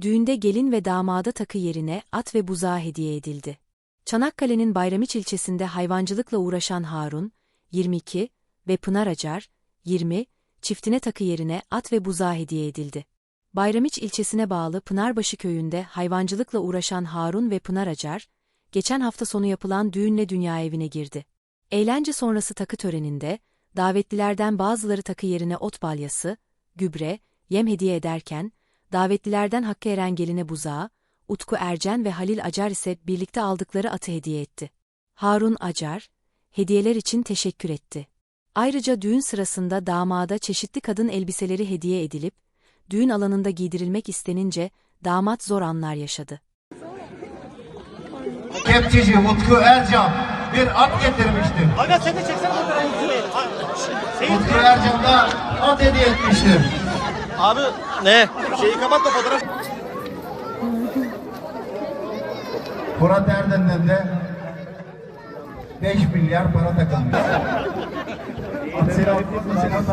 Düğünde gelin ve damada takı yerine at ve buzağı hediye edildi. Çanakkale'nin Bayramiç ilçesinde hayvancılıkla uğraşan Harun, 22 ve Pınar Acar, 20, çiftine takı yerine at ve buzağı hediye edildi. Bayramiç ilçesine bağlı Pınarbaşı köyünde hayvancılıkla uğraşan Harun ve Pınar Acar, geçen hafta sonu yapılan düğünle dünya evine girdi. Eğlence sonrası takı töreninde, davetlilerden bazıları takı yerine ot balyası, gübre, yem hediye ederken, davetlilerden Hakkı Eren geline buzağı, Utku Ercen ve Halil Acar ise birlikte aldıkları atı hediye etti. Harun Acar, hediyeler için teşekkür etti. Ayrıca düğün sırasında damada çeşitli kadın elbiseleri hediye edilip, düğün alanında giydirilmek istenince damat zor anlar yaşadı. Kepçeci Utku Ercan bir at getirmiştir. Aga sen de çeksene fotoğrafını. Seyit. Utku Ercan da at hediye etmiştir. Abi ne? Şeyi kapat da fotoğraf. Murat Erdem'den de 5 milyar para takılmış. Seni atmasın, seni at